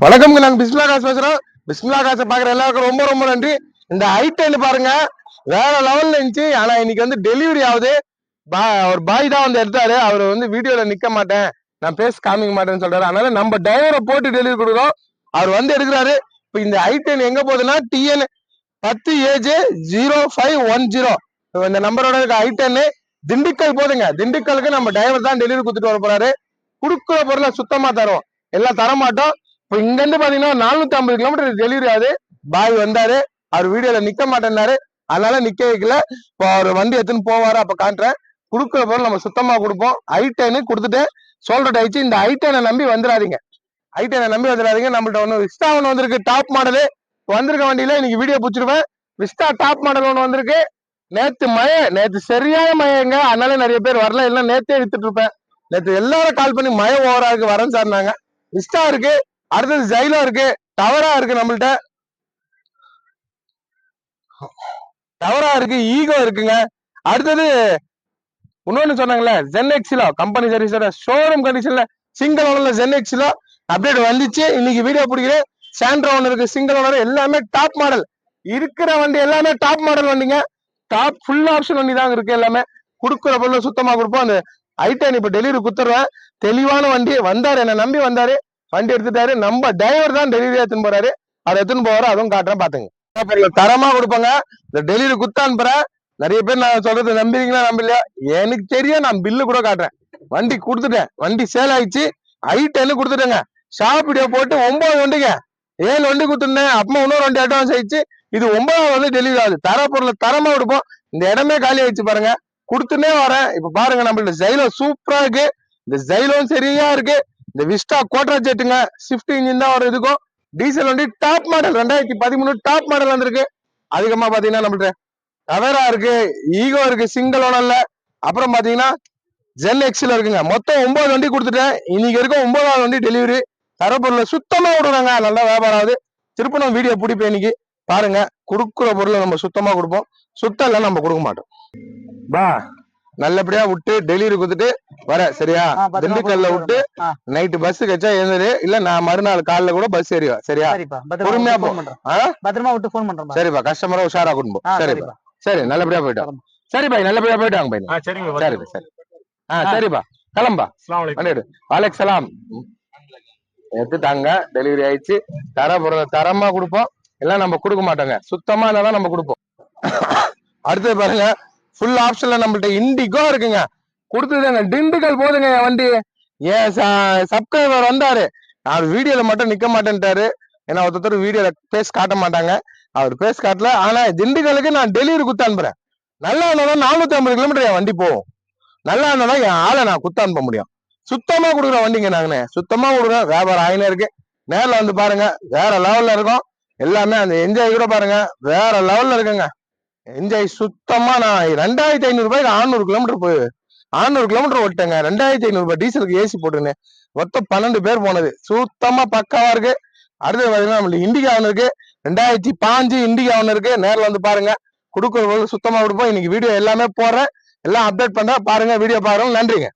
வணக்கம்ங்க நாங்க பிஸ்மிலா காசு பேசுறோம். பிஸ்மிலா காசை பாக்குற எல்லாருக்கும் ரொம்ப ரொம்ப நன்றி. இந்த ஐட்டன் பாருங்க வேற லெவல்ல இருந்துச்சு. ஆனா இன்னைக்கு வந்து டெலிவரி ஆகுது. பா- ஒரு பாய் தான் வந்து எடுத்தாரு. அவர் வந்து வீடியோல நிக்க மாட்டேன். நான் பேச காமிக்க மாட்டேன்னு சொல்றாரு. அதனால நம்ம டிரைவரை போட்டு டெலிவரி கொடுக்குறோம். அவர் வந்து எடுக்கிறாரு. இப்போ இந்த ஐட்டன் எங்க போகுதுன்னா டிஎன் பத்து H zero five one zero இந்த நம்பரோட இருக்க ஐட்டன் திண்டுக்கல் போதுங்க. திண்டுக்கலுக்கு நம்ம டிரைவர் தான் டெலிவரி கொடுத்துட்டு வர போறாரு. கொடுக்குற பொருளை சுத்தமா தருவோம். எல்லாம் தர மாட்டோம் இப்போ இங்கேருந்து பார்த்தீங்கன்னா பாத்தீங்கன்னா நானூத்தி ஐம்பது கிலோமீட்டர் டெலிவரி ஆகுது. பாய் வந்தாரு. அவர் வீடியோல நிக்க மாட்டேன்னாரு. அதனால நிக்க வைக்கல. இப்போ அவர் வண்டி எடுத்துன்னு போவாரு அப்ப காட்டுறேன். கொடுக்குற பொருள் நம்ம சுத்தமா கொடுப்போம். ஐட்டனு கொடுத்துட்டு சோல்டர் ஆயிடுச்சு இந்த ஐட்டனை நம்பி வந்துடாதீங்க. ஐட்டனை நம்பி வந்துடாதீங்க. நம்மள்ட்ட ஒன்று விஸ்டா ஒன்று வந்திருக்கு. டாப் மாடலு வந்திருக்க வண்டியில இன்னைக்கு வீடியோ பிடிச்சிருவேன். விஸ்டா டாப் மாடல் ஒன்று வந்திருக்கு. நேத்து மழை. நேத்து சரியான மழைங்க. அதனால நிறைய பேர் வரல. இல்லைன்னா நேத்தே எடுத்துட்டு இருப்பேன். நேற்று எல்லாரும் கால் பண்ணி மழை ஓவரா இருக்கு. வரேன்னு சார்னாங்க விஸ்டா இருக்கு. அடுத்தது ஜைலோ இருக்கு. டவரா இருக்கு நம்மள்ட்ட. டவரா இருக்கு ஈகோ இருக்குங்க. அடுத்தது இன்னொன்னு சொன்னாங்கல்ல ஜென் எக்ஸிலோ கம்பெனி சர்வீஸோட ஷோரூம் கண்டிஷன்ல சிங்கிள் ஓனர்ல ஜென் எக்ஸிலோ அப்டேட் வந்துச்சு. இன்னைக்கு வீடியோ பிடிக்கிறேன். சாண்ட்ரா ஒன்று இருக்கு சிங்கிள் ஓனர் எல்லாமே டாப் மாடல் இருக்கிற வண்டி எல்லாமே டாப் மாடல் வண்டிங்க. டாப் ஃபுல் ஆப்ஷன் வண்டி தான் இருக்கு எல்லாமே. கொடுக்குற பொருள் சுத்தமா கொடுப்போம். அந்த ஐட்டன் இப்ப டெலிவரி குத்துருவேன் தெளிவான வண்டி. வந்தாரு என்ன நம்பி வந்தாரு. வண்டி எடுத்துட்டாரு. நம்ம டிரைவர் தான் டெலிவரி எடுத்துன்னு போறாரு. அதை எடுத்துன்னு போறாரு அதுவும் காட்டுறேன் பாத்துங்க. பொருள் தரமா கொடுப்பாங்க. இந்த டெலிவரி குத்த அனுப்புறேன் நிறைய பேர் நான் சொல்றது நம்புறீங்களா நம்பலையா? எனக்கு தெரியும் நான் பில்லு கூட காட்டுறேன். வண்டி கொடுத்துட்டேன். வண்டி சேல் ஆயிடுச்சு. ஐட்டன்னு கொடுத்துட்டேங்க. ஷாப் வீடியோ போட்டு ஒன்பது வண்டிங்க. ஏழு வண்டி கொடுத்துருந்தேன். அப்பமா இன்னொரு வண்டி அட்வான்ஸ் ஆயிடுச்சு. இது ஒன்பதாவது வந்து டெலிவரி ஆகுது தர பொருளை தரமா கொடுப்போம். இந்த இடமே காலி ஆயிடுச்சு பாருங்க. கொடுத்துனே வரேன். இப்ப பாருங்க நம்மள்ட்ட ஜைலோ சூப்பரா இருக்கு. இந்த ஜைலோவும் சரியா இருக்கு. இந்த விஸ்டா கோட்ரா ஜெட்டுங்க ஸ்விஃப்ட் இன்ஜின் தான் ஒரு இதுக்கும் டீசல் வண்டி டாப் மாடல் ரெண்டாயிரத்தி பதிமூணு டாப் மாடல் வந்திருக்கு. அதிகமா பாத்தீங்கன்னா நம்மள்ட்ட டவேரா இருக்கு ஈகோ இருக்கு சிங்கிள் ஓனர்ல அப்புறம் பாத்தீங்கன்னா ஜென் எக்ஸில் இருக்குங்க. மொத்தம் ஒன்பது வண்டி கொடுத்துட்டேன். இன்னைக்கு இருக்க ஒன்பதாவது வண்டி டெலிவரி தரப்பொருளை சுத்தமா விடுறாங்க நல்லா வியாபாரம் ஆகுது. திருப்பணம் வீடியோ பிடிப்பேன் இன்னைக்கு. பாருங்க. கொடுக்குற பொருளை நம்ம சுத்தமா கொடுப்போம். சுத்தம் இல்லை நம்ம கொடுக்க மாட்டோம். பா நல்லபடியா விட்டு டெலிவரி கொடுத்துட்டு வர சரியா? திண்டுக்கல்ல விட்டு. நைட்டு பஸ் கச்சா எழுந்துரு இல்ல நான் மறுநாள் காலைல கூட பஸ் ஏறிவா சரியா? பொறுமையா? பத்திரமா விட்டு ஃபோன் பண்றேன். சரிப்பா கஸ்டமரை உஷாரா ஆ, சரிப்பா. சரி நல்லபடியா போயிட்டோம் சரி பாய் நல்லபடியா போயிட்டு வாங்க பாய். சரிங்க சரிப்பா சரி. ஆ. சரிப்பா. கிளம்பா அஸ்ஸலாமு அலைக்கும். பண்ணிடு. வாலைக் சலாம். எடுத்துட்டாங்க டெலிவரி ஆயிடுச்சு. தர தரமா கொடுப்போம். எல்லாம் நம்ம கொடுக்க மாட்டோங்க. சுத்தமா இருந்தாலும் நம்ம கொடுப்போம். அடுத்தது பாருங்க ஃபுல் ஆப்ஷன்ல நம்மள்ட்ட இண்டிகோ இருக்குங்க. கொடுத்துதுங்க திண்டுக்கல் போதுங்க என் வண்டி. ஏன் சப்ஸ்கிரைபர் வந்தாரு. அவர் வீடியோல மட்டும் நிக்க மாட்டேன்ட்டாரு. ஏன்னா ஒருத்தர் வீடியோல பேஸ் காட்ட மாட்டாங்க. அவர் பேஸ் காட்டல. ஆனா திண்டுக்கலுக்கு நான் டெலிவரி குத்து அனுப்புறேன். நல்லா இருந்தாலும் நானூத்தி ஐம்பது கிலோமீட்டர் என் வண்டி போகும். நல்லா இருந்தாலும் என் ஆளை நான் குத்து அனுப்ப முடியும். சுத்தமா கொடுக்குற வண்டிங்க நாங்கண்ணே. சுத்தமா கொடுக்குறோம் வியாபாரம் ஆயினே இருக்கு. நேரில் வந்து பாருங்க. வேற லெவல்ல இருக்கும். எல்லாமே அந்த என்ஜாய் கூட பாருங்க. வேற லெவல்ல இருக்குங்க. என்ஜாய் சுத்தமா நான் ரெண்டாயிரத்தி ஐநூறு ரூபாய்க்கு ஆறுநூறு கிலோமீட்டர் போய் ஆறுநூறு கிலோமீட்டர் ஓட்டேங்க. ரெண்டாயிரத்தி ஐநூறு ரூபாய் டீசலுக்கு ஏசி போட்டுன்னு மொத்தம் பன்னெண்டு பேர் போனது. சுத்தமா பக்காவா இருக்கு. அடுத்தது பாத்தீங்கன்னா நம்மளுக்கு இண்டிகா ஒன்று இருக்கு. ரெண்டாயிரத்தி பாஞ்சு இண்டிகா ஒன்று இருக்கு. நேரில் வந்து பாருங்க. கொடுக்குற சுத்தமா கொடுப்போம். இன்னைக்கு வீடியோ எல்லாமே போடுறேன். எல்லாம் அப்டேட் பண்றேன். பாருங்க வீடியோ பாருங்க நன்றிங்க.